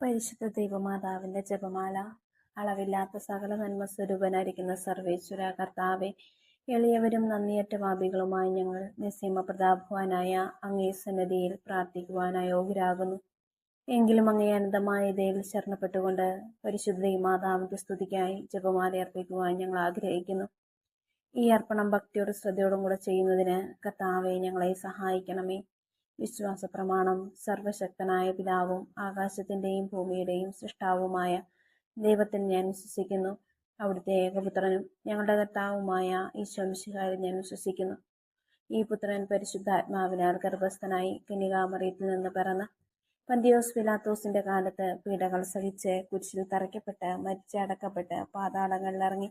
പരിശുദ്ധ ദൈവമാതാവിന്റെ ജപമാല അളവില്ലാത്ത സകല നന്മ സ്വരൂപനായിരിക്കുന്ന സർവേശ്വര കർത്താവെ എളിയവരും നന്ദിയറ്റ വാബികളുമായി ഞങ്ങൾ നിസ്സീമ പ്രതാപവാനായ അങ്ങേ സന്നദ്ധിയിൽ പ്രാർത്ഥിക്കുവാനായി യോഗ്യരാകുന്നു എങ്കിലും അങ്ങേ അനന്തമായ ഇതയിൽ ശരണപ്പെട്ടുകൊണ്ട് പരിശുദ്ധ മാതാവിന്റെ സ്തുതിക്കായി ജപമാല അർപ്പിക്കുവാൻ ഞങ്ങൾ ആഗ്രഹിക്കുന്നു. ഈ അർപ്പണം ഭക്തിയോടും ശ്രദ്ധയോടും കൂടെ ചെയ്യുന്നതിന് കർത്താവെ ഞങ്ങളെ സഹായിക്കണമേ. വിശ്വാസ പ്രമാണം സർവശക്തനായ പിതാവും ആകാശത്തിന്റെയും ഭൂമിയുടെയും സൃഷ്ടാവുമായ ദൈവത്തിൽ ഞാൻ വിശ്വസിക്കുന്നു. അവിടുത്തെ ഏകപുത്രനും ഞങ്ങളുടെ കർത്താവുമായ ഈശ്വംശികാരി ഞാൻ വിശ്വസിക്കുന്നു. ഈ പുത്രൻ പരിശുദ്ധാത്മാവിനാൽ ഗർഭസ്ഥനായി കന്യകാമറിയത്തിൽ നിന്ന് പിറന്ന് പന്തിയോസ് പിലാത്തോസിന്റെ കാലത്ത് പീഡകൾ സഹിച്ച് കുരിശിൽ തറയ്ക്കപ്പെട്ട് മരിച്ചടക്കപ്പെട്ട് പാതാളങ്ങളിലിറങ്ങി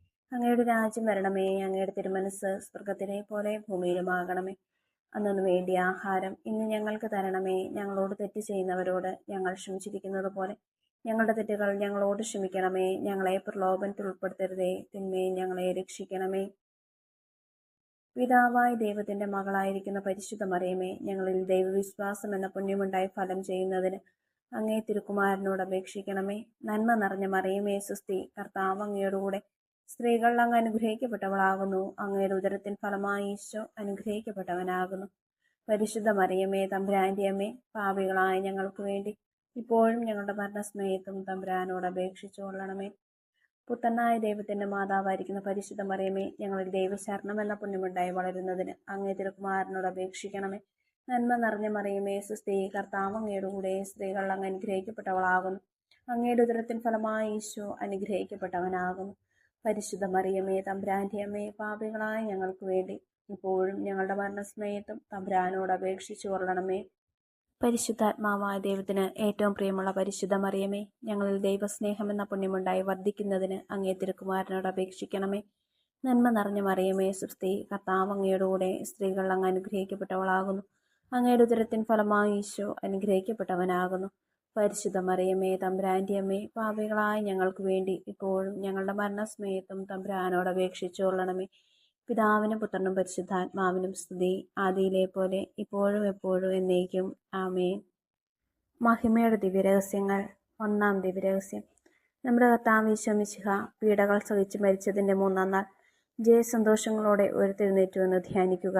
അങ്ങയുടെ രാജ്യം വരണമേ അങ്ങയുടെ തിരുമനസ് സ്വർഗത്തിലെ പോലെ ഭൂമിയിലുമാകണമേ. അന്നു വേണ്ടിയ ആഹാരം ഇന്ന് ഞങ്ങൾക്ക് തരണമേ. ഞങ്ങളോട് തെറ്റ് ചെയ്യുന്നവരോട് ഞങ്ങൾ ക്ഷമിച്ചിരിക്കുന്നത് പോലെ. ഞങ്ങളുടെ തെറ്റുകൾ ഞങ്ങളോട് ക്ഷമിക്കണമേ. ഞങ്ങളെ പ്രലോഭനത്തിൽ ഉൾപ്പെടുത്തരുതേ. തിന്മയെ ഞങ്ങളെ രക്ഷിക്കണമേ. പിതാവായ ദൈവത്തിന്റെ മകളായിരിക്കുന്ന പരിശുദ്ധ മറിയമേ ഞങ്ങളിൽ ദൈവവിശ്വാസം എന്ന പുണ്യമുണ്ടായി ഫലം ചെയ്യുന്നതിന് അങ്ങേ തിരുക്കുമാരനോട് അപേക്ഷിക്കണമേ. നന്മ നിറഞ്ഞ മറിയമേ സുസ്തി കർത്താവ് അങ്ങയോടുകൂടെ സ്ത്രീകൾ അങ്ങ് അനുഗ്രഹിക്കപ്പെട്ടവളാകുന്നു. അങ്ങയുടെ ഉദരത്തിൻ ഫലമായി ഈശോ അനുഗ്രഹിക്കപ്പെട്ടവനാകുന്നു. പരിശുദ്ധ മറിയമ്മേ തമ്പുരാന്റെ അമ്മേ പാപികളായ ഞങ്ങൾക്ക് വേണ്ടി ഇപ്പോഴും ഞങ്ങളുടെ മരണസ്നേഹത്തും തമ്പുരാനോട് അപേക്ഷിച്ചു കൊള്ളണമേ. പുത്തനായ ദൈവത്തിന്റെ മാതാവായിരിക്കുന്ന പരിശുദ്ധ മറിയമേ ഞങ്ങളിൽ ദൈവശരണം എന്ന പുണ്യമുണ്ടായി വളരുന്നതിന് അങ്ങേ തിരുക്കുമാരനോട് അപേക്ഷിക്കണമേ. നന്മ നിറഞ്ഞ മറിയമേ സുസ്ത്രീ കർത്താവ് അങ്ങയുടെ കൂടെ സ്ത്രീകൾ അങ്ങ് അനുഗ്രഹിക്കപ്പെട്ടവളാകുന്നു. അങ്ങയുടെ ഉദരത്തിൻ ഫലമായി ഈശോ അനുഗ്രഹിക്കപ്പെട്ടവനാകുന്നു. പരിശുദ്ധ മറിയമേ തമ്പുരാന്റെ അമ്മേ പാപികളായ ഞങ്ങൾക്ക് വേണ്ടി ഇപ്പോഴും ഞങ്ങളുടെ മരണസമയത്തും തമ്പ്രാനോട് അപേക്ഷിച്ചു കൊള്ളണമേ. പരിശുദ്ധാത്മാവായ ദൈവത്തിന് ഏറ്റവും പ്രിയമുള്ള പരിശുദ്ധ മറിയമേ ഞങ്ങളിൽ ദൈവസ്നേഹം എന്ന പുണ്യമുണ്ടായി വർദ്ധിക്കുന്നതിന് അങ്ങേ തിരുക്കുമാരനോട് അപേക്ഷിക്കണമേ. നന്മ നിറഞ്ഞ മറിയമേ സുസ്തി കർത്താവ് അങ്ങയോടുകൂടെ സ്ത്രീകൾ അങ്ങ് അനുഗ്രഹിക്കപ്പെട്ടവളാകുന്നു. അങ്ങയുടെ ഉദരത്തിൻ ഫലമായി ഈശോ അനുഗ്രഹിക്കപ്പെട്ടവനാകുന്നു. പരിശുദ്ധ മറിയമ്മേ തമ്പുരാന്റെ അമ്മേ പാപികളായ ഞങ്ങൾക്ക് വേണ്ടി ഇപ്പോഴും ഞങ്ങളുടെ മരണസമയത്തും തമ്പുരാനോട് അപേക്ഷിച്ചുകൊള്ളണമേ പിതാവിനും പുത്രനും പരിശുദ്ധാത്മാവിനും സ്തുതി. ആദിയിലെ പോലെ ഇപ്പോഴും എപ്പോഴും എന്നേക്കും. ആമേ മഹിമയുടെ ദിവ്യരഹസ്യങ്ങൾ. ഒന്നാം ദിവ്യരഹസ്യം. നമ്മുടെ കർത്താവ് ഈശോമിശിഹ പീഡകൾ സഹിച്ച് മരിച്ചതിന്റെ മൂന്നാം നാൾ ജയസന്തോഷങ്ങളോടെ ഉയർത്തെഴുന്നേറ്റുവെന്ന് ധ്യാനിക്കുക.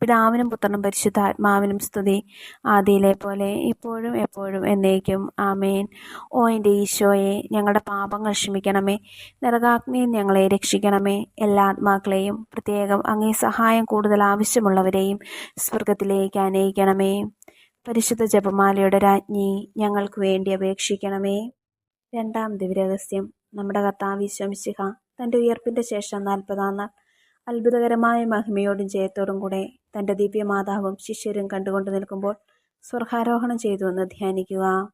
പിതാവിനും പുത്രനും പരിശുദ്ധാത്മാവിനും സ്തുതി. ആദിയിലെ പോലെ ഇപ്പോഴും എപ്പോഴും എന്നേക്കും. ആമേൻ. ഓ എന്റെ ഈശോയെ ഞങ്ങളുടെ പാപങ്ങൾ ക്ഷമിക്കണമേ. നരകാഗ്നിയിൽ ഞങ്ങളെ രക്ഷിക്കണമേ. എല്ലാ ആത്മാക്കളെയും പ്രത്യേകം അങ്ങേ സഹായം കൂടുതൽ ആവശ്യമുള്ളവരെയും സ്വർഗത്തിലേക്ക് അനയിക്കണമേ. പരിശുദ്ധ ജപമാലയുടെ രാജ്ഞി ഞങ്ങൾക്ക് വേണ്ടി അപേക്ഷിക്കണമേ. രണ്ടാം ദിവ്യരഹസ്യം. നമ്മുടെ കർത്താവ് വിശ്വംസിഹ തന്റെ ഉയർപ്പിന്റെ ശേഷം നാൽപ്പതാം നാൾ അത്ഭുതകരമായ മഹിമയോടും ജയത്തോടും കൂടെ തന്റെ ദിവ്യമാതാവും ശിഷ്യരും കണ്ടുകൊണ്ട് നിൽക്കുമ്പോൾ സ്വർഗാരോഹണം ചെയ്തു എന്ന് ധ്യാനിക്കുക.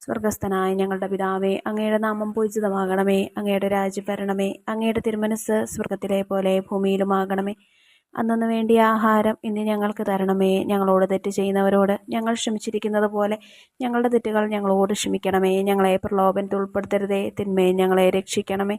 സ്വർഗസ്ഥനായ ഞങ്ങളുടെ പിതാവേ അങ്ങയുടെ നാമം പൂജിതമാകണമേ അങ്ങയുടെ രാജ്യം വരണമേ അങ്ങയുടെ തിരുമനസ് സ്വർഗത്തിലെ പോലെ ഭൂമിയിലുമാകണമേ. അന്നു വേണ്ടിയ ആഹാരം ഇന്ന് ഞങ്ങൾക്ക് തരണമേ. ഞങ്ങളോട് തെറ്റ് ചെയ്യുന്നവരോട് ഞങ്ങൾ ക്ഷമിച്ചിരിക്കുന്നത് പോലെ ഞങ്ങളുടെ തെറ്റുകൾ ഞങ്ങളോട് ക്ഷമിക്കണമേ. ഞങ്ങളെ പ്രലോഭനത്തിൽ ഉൾപ്പെടുത്തരുതേ. തിന്മയെ ഞങ്ങളെ രക്ഷിക്കണമേ.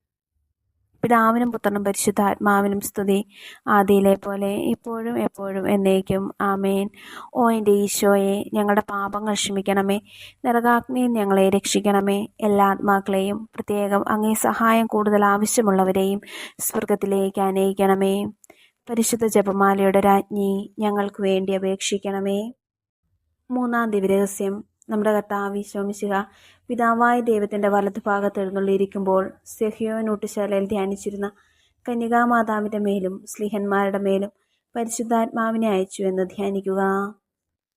പിതാവിനും പുത്രനും പരിശുദ്ധാത്മാവിനും സ്തുതി. ആദിയിലെ പോലെ ഇപ്പോഴും എപ്പോഴും എന്നേക്കും. ആമേൻ. ഓ എന്റെ ഈശോയെ ഞങ്ങളുടെ പാപങ്ങൾ ക്ഷമിക്കണമേ. നരകാഗ്നിയിൽ ഞങ്ങളെ രക്ഷിക്കണമേ. എല്ലാ ആത്മാക്കളെയും പ്രത്യേകം അങ്ങേ സഹായം കൂടുതൽ ആവശ്യമുള്ളവരെയും സ്വർഗത്തിലേക്ക് അനയിക്കണമേ. പരിശുദ്ധ ജപമാലയുടെ രാജ്ഞി ഞങ്ങൾക്ക് വേണ്ടി അപേക്ഷിക്കണമേ. മൂന്നാം ദിവ്യരഹസ്യം. നമ്മുടെ കർത്താവ് ശോമിശിക പിതാവായ ദൈവത്തിന്റെ വലതുഭാഗത്ത് എഴുന്നള്ളിയിരിക്കുമ്പോൾ സെഹിയോനൂട്ടുശാലയിൽ ധ്യാനിച്ചിരുന്ന കന്യകാമാതാവിന്റെ മേലും സ്ലിഹന്മാരുടെ മേലും പരിശുദ്ധാത്മാവിനെ അയച്ചു എന്ന് ധ്യാനിക്കുക.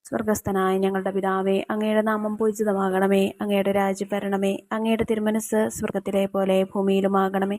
സ്വർഗസ്ഥനായ ഞങ്ങളുടെ പിതാവേ അങ്ങയുടെ നാമം പൂജിതമാകണമേ അങ്ങയുടെ രാജ്യഭരണമേ അങ്ങയുടെ തിരുമനസ് സ്വർഗത്തിലെ പോലെ ഭൂമിയിലുമാകണമേ.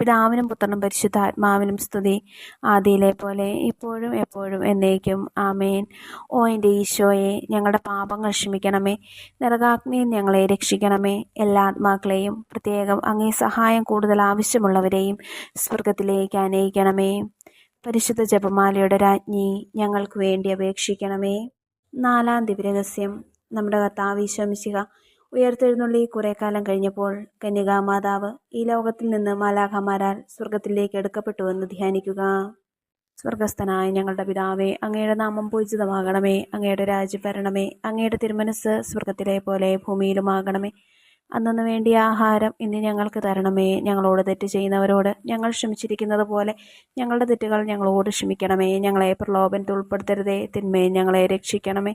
പിതാവിനും പുത്രനും പരിശുദ്ധാത്മാവിനും സ്തുതി. ആദിയിലെ പോലെ ഇപ്പോഴും എപ്പോഴും എന്നേക്കും. ആമേൻ. ഓ എന്റെ ഈശോയെ ഞങ്ങളുടെ പാപങ്ങൾ ക്ഷമിക്കണമേ. നരകാഗ്നിയിൽ ഞങ്ങളെ രക്ഷിക്കണമേ. എല്ലാ ആത്മാക്കളെയും പ്രത്യേകം അങ്ങേ സഹായം കൂടുതൽ ആവശ്യമുള്ളവരെയും സ്വർഗത്തിലേക്ക് അനയിക്കണമേ. പരിശുദ്ധ ജപമാലയുടെ രാജ്ഞി ഞങ്ങൾക്ക് വേണ്ടി അപേക്ഷിക്കണമേ. നാലാം ദിവ്യരഹസ്യം. നമ്മുടെ കർത്താവീശ്വമിശിക ഉയർത്തെഴുന്നള്ളി കുറെ കാലം കഴിഞ്ഞപ്പോൾ കന്യകാമാതാവ് ഈ ലോകത്തിൽ നിന്ന് മാലാഖമാരാൽ സ്വർഗത്തിലേക്ക് എടുക്കപ്പെട്ടുവെന്ന് ധ്യാനിക്കുക. സ്വർഗസ്ഥനായ ഞങ്ങളുടെ പിതാവേ അങ്ങയുടെ നാമം പൂജിതമാകണമേ അങ്ങയുടെ രാജ്യം വരണമേ അങ്ങയുടെ തിരുമനസ് സ്വർഗത്തിലെ പോലെ ഭൂമിയിലുമാകണമേ. അന്നു വേണ്ടിയ ആഹാരം ഇന്ന് ഞങ്ങൾക്ക് തരണമേ. ഞങ്ങളോട് തെറ്റ് ചെയ്യുന്നവരോട് ഞങ്ങൾ ക്ഷമിച്ചിരിക്കുന്നത് പോലെ ഞങ്ങളുടെ തെറ്റുകൾ ഞങ്ങളോട് ക്ഷമിക്കണമേ. ഞങ്ങളെ പ്രലോഭനത്തിൽ ഉൾപ്പെടുത്തരുതേ. തിന്മയെ ഞങ്ങളെ രക്ഷിക്കണമേ.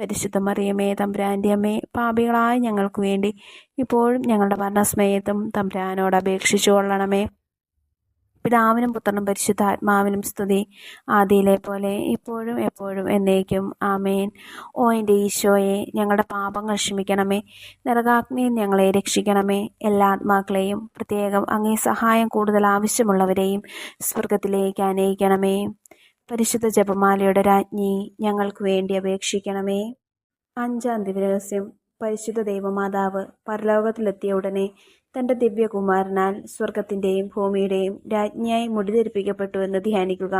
പരിശുദ്ധ മറിയമേ തമ്പുരാന്റെ അമ്മേ പാപികളായ ഞങ്ങൾക്ക് വേണ്ടി ഇപ്പോഴും ഞങ്ങളുടെ മരണസ്മയത്തും തമ്പുരാനോട് അപേക്ഷിച്ചു കൊള്ളണമേ. പിതാവിനും പുത്രനും പരിശുദ്ധ ആത്മാവിനും സ്തുതി. ആദിയിലെ പോലെ ഇപ്പോഴും എപ്പോഴും എന്നേക്കും. ആമേൻ. ഓ എന്റെ ഈശോയെ ഞങ്ങളുടെ പാപങ്ങൾ ക്ഷമിക്കണമേ. നരകാഗ്നിയിൽ ഞങ്ങളെ രക്ഷിക്കണമേ. എല്ലാ ആത്മാക്കളെയും പ്രത്യേകം അങ്ങേ സഹായം കൂടുതൽ ആവശ്യമുള്ളവരെയും സ്വർഗത്തിലേക്ക് അനയിക്കണമേ. പരിശുദ്ധ ജപമാലയുടെ രാജ്ഞി ഞങ്ങൾക്ക് വേണ്ടി അപേക്ഷിക്കണമേ. അഞ്ചാം ദിവരഹസ്യം പരിശുദ്ധ ദൈവമാതാവ് പരലോകത്തിലെത്തിയ ഉടനെ തന്റെ ദിവ്യകുമാരനാൽ സ്വർഗത്തിന്റെയും ഭൂമിയുടെയും രാജ്ഞിയായി മുടിതെരിപ്പിക്കപ്പെട്ടു എന്ന് ധ്യാനിക്കുക.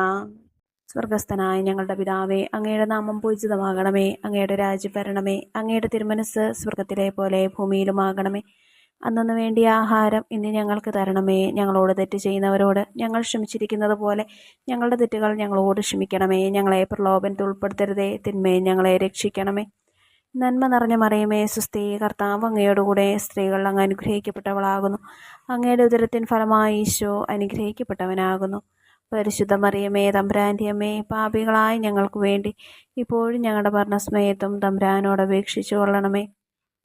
സ്വർഗസ്ഥനായ ഞങ്ങളുടെ പിതാവേ അങ്ങയുടെ നാമം പൂജിതമാകണമേ. അങ്ങയുടെ രാജ്യം വരണമേ. അങ്ങയുടെ തിരുമനസ് സ്വർഗത്തിലെ പോലെ ഭൂമിയിലുമാകണമേ. അന്നു വേണ്ടി ആഹാരം ഇന്ന് ഞങ്ങൾക്ക് തരണമേ. ഞങ്ങളോട് തെറ്റ് ചെയ്യുന്നവരോട് ഞങ്ങൾ ക്ഷമിച്ചിരിക്കുന്നത് പോലെ ഞങ്ങളുടെ തെറ്റുകൾ ഞങ്ങളോട് ക്ഷമിക്കണമേ. ഞങ്ങളെ പ്രലോഭനത്തിൽ ഉൾപ്പെടുത്തരുതേ. തിന്മയെ ഞങ്ങളെ രക്ഷിക്കണമേ. നന്മ നിറഞ്ഞ മറിയമേ സുസ്ഥി കർത്താവ് അങ്ങയോടുകൂടെ സ്ത്രീകൾ അങ്ങ് അനുഗ്രഹിക്കപ്പെട്ടവളാകുന്നു. അങ്ങയുടെ ഉദരത്തിൻ ഫലമായി ഈശോ അനുഗ്രഹിക്കപ്പെട്ടവനാകുന്നു. പരിശുദ്ധ മറിയമേ തമ്പുരാന്റെ അമ്മേ പാപികളായ ഞങ്ങൾക്ക് വേണ്ടി ഇപ്പോഴും ഞങ്ങളുടെ ഭരണസ്മയത്തും തമ്പ്രാനോട് അപേക്ഷിച്ചു കൊള്ളണമേ.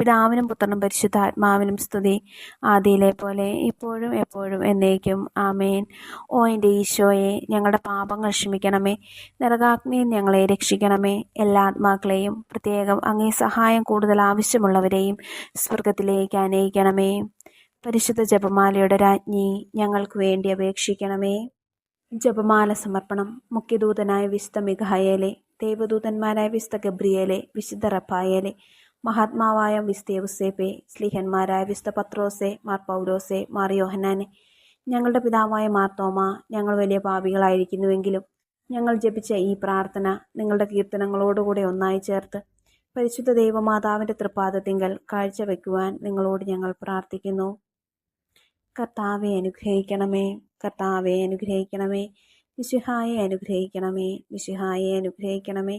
പിതാവിനും പുത്രനും പരിശുദ്ധാത്മാവിനും സ്തുതി. ആദിയിലെ പോലെ ഇപ്പോഴും എപ്പോഴും എന്നേക്കും. ആമേൻ. ഓ എന്റെ ഈശോയെ ഞങ്ങളുടെ പാപങ്ങൾ ക്ഷമിക്കണമേ. നരകാഗ്നിയിൽ ഞങ്ങളെ രക്ഷിക്കണമേ. എല്ലാ ആത്മാക്കളെയും പ്രത്യേകം അങ്ങേ സഹായം കൂടുതൽ ആവശ്യമുള്ളവരെയും സ്വർഗത്തിലേക്ക് അനയിക്കണമേ. പരിശുദ്ധ ജപമാലയുടെ രാജ്ഞി ഞങ്ങൾക്ക് വേണ്ടി അപേക്ഷിക്കണമേ. ജപമാല സമർപ്പണം. മുഖ്യദൂതനായ വിശുദ്ധ മിഘായേലെ ദേവദൂതന്മാരായ വിശുദ്ധ ഗബ്രിയേലെ വിശുദ്ധ റഫായേലെ മഹാത്മാവായ വിസ്തേ യുസേപ്പെ സ്ലിഹന്മാരായ വിസ്ത പത്രോസെ മാർ പൗലോസെ മാർ യോഹന്നാനെ ഞങ്ങളുടെ പിതാവായ മാർ തോമ ഞങ്ങൾ വലിയ പാപികളായിരിക്കുന്നുവെങ്കിലും ഞങ്ങൾ ജപിച്ച ഈ പ്രാർത്ഥന നിങ്ങളുടെ കീർത്തനങ്ങളോടുകൂടെ ഒന്നായി ചേർത്ത് പരിശുദ്ധ ദൈവമാതാവിന്റെ തൃപ്പാദത്തിങ്കൽ കാഴ്ചവെക്കുവാൻ നിങ്ങളോട് ഞങ്ങൾ പ്രാർത്ഥിക്കുന്നു. കർത്താവെ അനുഗ്രഹിക്കണമേ. കർത്താവെ അനുഗ്രഹിക്കണമേ. വിശുഹായെ അനുഗ്രഹിക്കണമേ. വിശുഹായെ അനുഗ്രഹിക്കണമേ.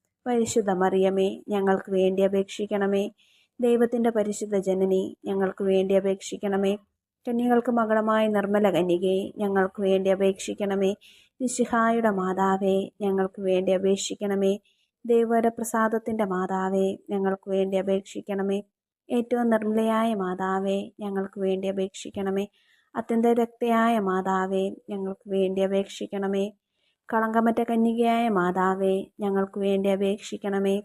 പരിശുദ്ധ മറിയമേ ഞങ്ങൾക്ക് വേണ്ടി അപേക്ഷിക്കണമേ. ദൈവത്തിന്റെ പരിശുദ്ധ ജനനി ഞങ്ങൾക്ക് വേണ്ടി അപേക്ഷിക്കണമേ. കന്യകൾക്ക് മകളമായ നിർമ്മല കന്യകെ ഞങ്ങൾക്ക് വേണ്ടി അപേക്ഷിക്കണമേ. നിശിഹായുടെ മാതാവേ ഞങ്ങൾക്ക് വേണ്ടി അപേക്ഷിക്കണമേ. ദൈവരപ്രസാദത്തിന്റെ മാതാവേ ഞങ്ങൾക്ക് വേണ്ടി അപേക്ഷിക്കണമേ. ഏറ്റവും നിർമ്മലയായ മാതാവേ ഞങ്ങൾക്ക് വേണ്ടി അപേക്ഷിക്കണമേ. അത്യന്ത രക്തയായ മാതാവേ ഞങ്ങൾക്ക് വേണ്ടി അപേക്ഷിക്കണമേ. കളങ്കമറ്റ കന്യകയായ മാതാവേ ഞങ്ങൾക്ക് വേണ്ടി അപേക്ഷിക്കണമേ.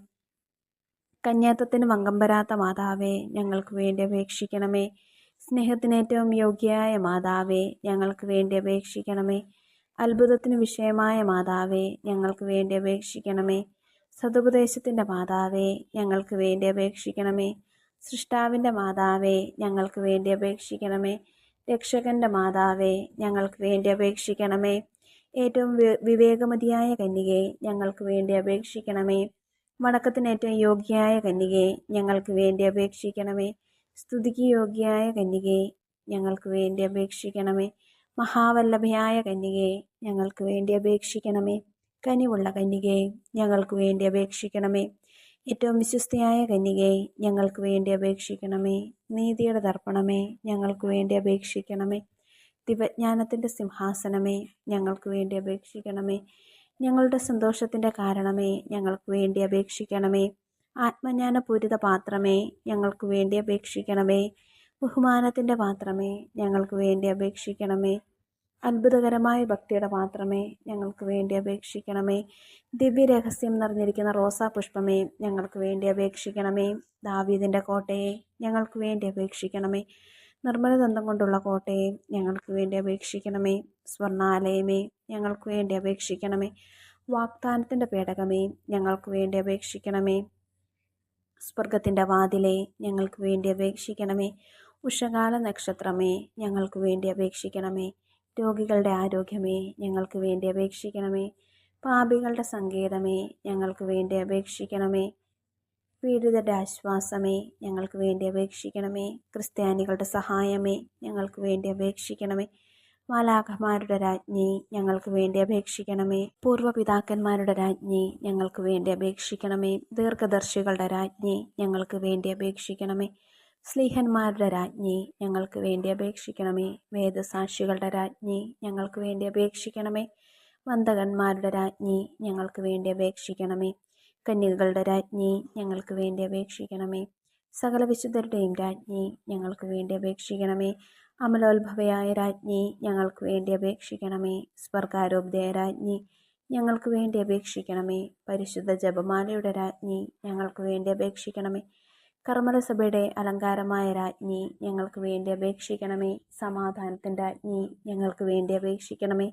കന്യാത്വത്തിന് ഭംഗം വരാത്ത മാതാവേ ഞങ്ങൾക്ക് വേണ്ടി അപേക്ഷിക്കണമേ. സ്നേഹത്തിന് ഏറ്റവും യോഗ്യയായ മാതാവേ ഞങ്ങൾക്ക് വേണ്ടി അപേക്ഷിക്കണമേ. അത്ഭുതത്തിന് വിഷയമായ മാതാവേ ഞങ്ങൾക്ക് വേണ്ടി അപേക്ഷിക്കണമേ. സതുപദേശത്തിന്റെ മാതാവേ ഞങ്ങൾക്ക് വേണ്ടി അപേക്ഷിക്കണമേ. സൃഷ്ടാവിന്റെ മാതാവേ ഞങ്ങൾക്ക് വേണ്ടി അപേക്ഷിക്കണമേ. രക്ഷകന്റെ മാതാവേ ഞങ്ങൾക്ക് വേണ്ടി അപേക്ഷിക്കണമേ. ഏറ്റവും വിവേകമതിയായ കന്യകയെ ഞങ്ങൾക്ക് വേണ്ടി അപേക്ഷിക്കണമേ. വടക്കത്തിന് ഏറ്റവും യോഗ്യയായ കന്യകയെ ഞങ്ങൾക്ക് വേണ്ടി അപേക്ഷിക്കണമേ. സ്തുതിക്ക് യോഗ്യയായ കന്യകയെ ഞങ്ങൾക്ക് വേണ്ടി അപേക്ഷിക്കണമേ. മഹാവല്ലഭയായ കന്യകയെ ഞങ്ങൾക്ക് വേണ്ടി അപേക്ഷിക്കണമേ. കനിവുള്ള കന്യകയെ ഞങ്ങൾക്ക് വേണ്ടി അപേക്ഷിക്കണമേ. ഏറ്റവും വിശ്വസ്തയായ കന്യകയെ ഞങ്ങൾക്ക് വേണ്ടി അപേക്ഷിക്കണമേ. നീതിയുടെ തർപ്പണമേ ഞങ്ങൾക്ക് വേണ്ടി അപേക്ഷിക്കണമേ. ദിവജ്ഞാനത്തിന്റെ സിംഹാസനമേ ഞങ്ങൾക്ക് വേണ്ടി അപേക്ഷിക്കണമേ. ഞങ്ങളുടെ സന്തോഷത്തിന്റെ കാരണമേ ഞങ്ങൾക്ക് വേണ്ടി അപേക്ഷിക്കണമേ. ആത്മജ്ഞാനപൂരിത പാത്രമേ ഞങ്ങൾക്ക് വേണ്ടി അപേക്ഷിക്കണമേ. ബഹുമാനത്തിന്റെ പാത്രമേ ഞങ്ങൾക്ക് വേണ്ടി അപേക്ഷിക്കണമേ. അത്ഭുതകരമായ ഭക്തിയുടെ പാത്രമേ ഞങ്ങൾക്ക് വേണ്ടി അപേക്ഷിക്കണമേ. ദിവ്യരഹസ്യം നിറഞ്ഞിരിക്കുന്ന റോസാ പുഷ്പമേ ഞങ്ങൾക്ക് വേണ്ടി അപേക്ഷിക്കണമേ. ദാവീദിന്റെ കോട്ടയെ ഞങ്ങൾക്ക് വേണ്ടി അപേക്ഷിക്കണമേ. നിർമ്മലദന്തം കൊണ്ടുള്ള കോട്ടയെ ഞങ്ങൾക്ക് വേണ്ടി അപേക്ഷിക്കണമേ. സ്വർണാലയമേ ഞങ്ങൾക്ക് വേണ്ടി അപേക്ഷിക്കണമേ. വാഗ്ദാനത്തിന്റെ പേടകമേ ഞങ്ങൾക്ക് വേണ്ടി അപേക്ഷിക്കണമേ. സ്വർഗത്തിന്റെ വാതിലെ ഞങ്ങൾക്ക് വേണ്ടി അപേക്ഷിക്കണമേ. ഉഷകാല നക്ഷത്രമേ ഞങ്ങൾക്ക് വേണ്ടി അപേക്ഷിക്കണമേ. രോഗികളുടെ ആരോഗ്യമേ ഞങ്ങൾക്ക് വേണ്ടി അപേക്ഷിക്കണമേ. പാപികളുടെ സങ്കേതമേ ഞങ്ങൾക്ക് വേണ്ടി അപേക്ഷിക്കണമേ. പീഡിതരുടെ ആശ്വാസമേ ഞങ്ങൾക്ക് വേണ്ടി അപേക്ഷിക്കണമേ. ക്രിസ്ത്യാനികളുടെ സഹായമേ ഞങ്ങൾക്ക് വേണ്ടി അപേക്ഷിക്കണമേ. മാലാഖമാരുടെ രാജ്ഞി ഞങ്ങൾക്ക് വേണ്ടി അപേക്ഷിക്കണമേ. പൂർവപിതാക്കന്മാരുടെ രാജ്ഞി ഞങ്ങൾക്ക് വേണ്ടി അപേക്ഷിക്കണമേ. ദീർഘദർശികളുടെ രാജ്ഞി ഞങ്ങൾക്ക് വേണ്ടി അപേക്ഷിക്കണമേ. സ്ലീഹന്മാരുടെ രാജ്ഞി ഞങ്ങൾക്ക് വേണ്ടി അപേക്ഷിക്കണമേ. വേദസാക്ഷികളുടെ രാജ്ഞി ഞങ്ങൾക്ക് വേണ്ടി അപേക്ഷിക്കണമേ. വന്ദകന്മാരുടെ രാജ്ഞി ഞങ്ങൾക്ക് വേണ്ടി അപേക്ഷിക്കണമേ. കന്യകകളുടെ രാജ്ഞി ഞങ്ങൾക്ക് വേണ്ടി അപേക്ഷിക്കണമേ. സകല വിശുദ്ധരുടെയും രാജ്ഞി ഞങ്ങൾക്ക് വേണ്ടി അപേക്ഷിക്കണമേ. അമലോത്ഭവയായ രാജ്ഞി ഞങ്ങൾക്ക് വേണ്ടി അപേക്ഷിക്കണമേ. സ്വർഗാരോഗ്യയ രാജ്ഞി ഞങ്ങൾക്ക് വേണ്ടി അപേക്ഷിക്കണമേ. പരിശുദ്ധ ജപമാലയുടെ രാജ്ഞി ഞങ്ങൾക്ക് വേണ്ടി അപേക്ഷിക്കണമേ. കർമ്മലസഭയുടെ അലങ്കാരമായ രാജ്ഞി ഞങ്ങൾക്ക് വേണ്ടി അപേക്ഷിക്കണമേ. സമാധാനത്തിന്റെ രാജ്ഞി ഞങ്ങൾക്ക് വേണ്ടി അപേക്ഷിക്കണമേ.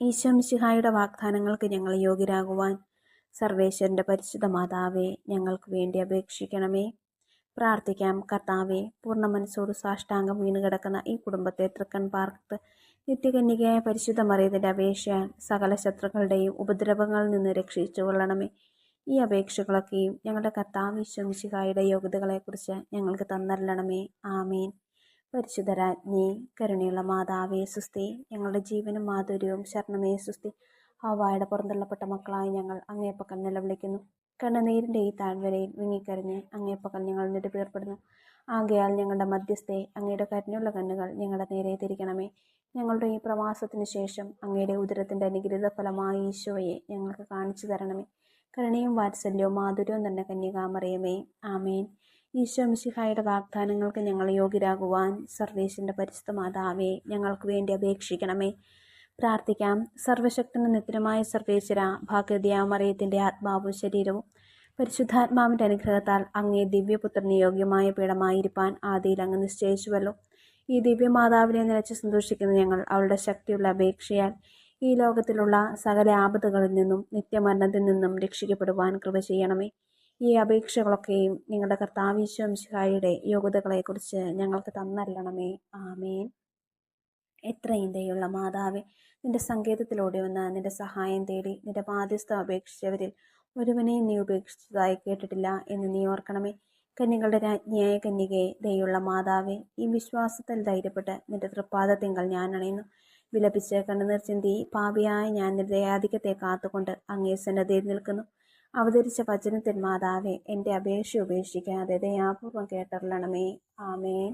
ഈശോമിശിഹായുടെ വാഗ്ദാനങ്ങൾക്ക് ഞങ്ങൾ യോഗ്യരാകുവാൻ സർവേശ്വരന്റെ പരിശുദ്ധ മാതാവേ ഞങ്ങൾക്ക് വേണ്ടി അപേക്ഷിക്കണമേ. പ്രാർത്ഥിക്കാം കർത്താവെ പൂർണ മനസ്സോട് സാഷ്ടാംഗം വീണ് കിടക്കുന്ന ഈ കുടുംബത്തെ തൃക്കൺ പാർത്ത് നിത്യകന്യകയായ പരിശുദ്ധ മറിയതിന്റെ അപേക്ഷ സകല ശത്രുക്കളുടെയും ഉപദ്രവങ്ങളിൽ നിന്ന് രക്ഷിച്ചു കൊള്ളണമേ. ഈ അപേക്ഷകളൊക്കെയും ഞങ്ങളുടെ കർത്താവ് വിശ്വമിശിഹായുടെ യോഗ്യതകളെക്കുറിച്ച് ഞങ്ങൾക്ക് തന്നല്ലണമേ ആമീൻ. പരിശുദ്ധരാജ്ഞി കരുണയുള്ള മാതാവേ സുസ്തി ഞങ്ങളുടെ ജീവനും മാധുര്യവും ശരണമേ സുസ്തി ഹവായുടെ പുറന്തള്ളപ്പെട്ട മക്കളായി ഞങ്ങൾ അങ്ങേപ്പക്കൽ നിലവിളിക്കുന്നു. കണ്ണുനീരിന്റെ ഈ താഴ്വരയിൽ വിങ്ങിക്കരഞ്ഞ് അങ്ങേപ്പക്കൽ ഞങ്ങൾ നെടുപേർപ്പെടുന്നു ആകയാൽ ഞങ്ങളുടെ മധ്യസ്ഥയെ അങ്ങയുടെ കരുണയുള്ള കണ്ണുകൾ ഞങ്ങളുടെ നേരെ തിരിക്കണമേ. ഞങ്ങളുടെ ഈ പ്രവാസത്തിന് ശേഷം അങ്ങയുടെ ഉദരത്തിന്റെ അനുഗ്രഹ ഫലമായി ഈശോയെ ഞങ്ങൾക്ക് കാണിച്ചു തരണമേ. കരുണയും വാത്സല്യവും മാധുര്യവും തന്നെ കന്യകാമറിയമേ ആമേൻ. ഈശോ മിശിഹായുടെ വാഗ്ദാനങ്ങൾക്ക് ഞങ്ങൾ യോഗ്യരാകുവാൻ സർവേശിന്റെ പരിശുദ്ധ മാതാവേ ഞങ്ങൾക്ക് വേണ്ടി അപേക്ഷിക്കണമേ. പ്രാർത്ഥിക്കാം. സർവശക്തനും നിത്യമായ സർവേശ്വര ഭാഗ്യതയാമറിയത്തിന്റെ ആത്മാവും ശരീരവും പരിശുദ്ധാത്മാവിന്റെ അനുഗ്രഹത്താൽ അങ്ങേ ദിവ്യപുത്രന് യോഗ്യമായ പീഠമായിരിക്കാൻ ആദിയിൽ അങ്ങ് നിശ്ചയിച്ചുവല്ലോ. ഈ ദിവ്യമാതാവിനെ നിലച്ച് സന്തോഷിക്കുന്ന ഞങ്ങൾ അവളുടെ ശക്തിയുള്ള അപേക്ഷയാൽ ഈ ലോകത്തിലുള്ള സകല ആപത്തുകളിൽ നിന്നും നിത്യമരണത്തിൽ നിന്നും രക്ഷിക്കപ്പെടുവാൻ കൃപ ചെയ്യണമേ. ഈ അപേക്ഷകളൊക്കെയും നിങ്ങളുടെ കർത്താവിശ്വംശായിയുടെ യോഗ്യതകളെക്കുറിച്ച് ഞങ്ങൾക്ക് തന്നല്ലണമേ ആമേൻ. എത്രയും ദയുള്ള മാതാവേ നിന്റെ സങ്കേതത്തിലൂടെ വന്ന് നിന്റെ സഹായം തേടി നിന്റെ ബാധ്യസ്ഥ അപേക്ഷിച്ചവരിൽ ഒരുവനെയും നീ ഉപേക്ഷിച്ചതായി കേട്ടിട്ടില്ല എന്ന് നീ ഓർക്കണമേ. കന്യകളുടെ രാജ്ഞിയായ കന്യകയെ ദയുള്ള മാതാവെ ഈ വിശ്വാസത്തിൽ ധൈര്യപ്പെട്ട് നിന്റെ തൃപ്പാദത്തിങ്കൽ ഞാൻ അണയുന്നു. വിലപിച്ച് കണ്ണുനീർ ചിന്തി പാപിയായ ഞാൻ നിന്റെ ദയാധിക്യത്തെ കാത്തുകൊണ്ട് അങ്ങേ സന്നദ്ധയിൽ നിൽക്കുന്നു. അവതരിച്ച വചനത്തിൻ മാതാവേ എന്റെ അപേക്ഷ ഉപേക്ഷിക്കാതെ ദയാപൂർവം കേട്ടറിയണമേ. ആമേൻ.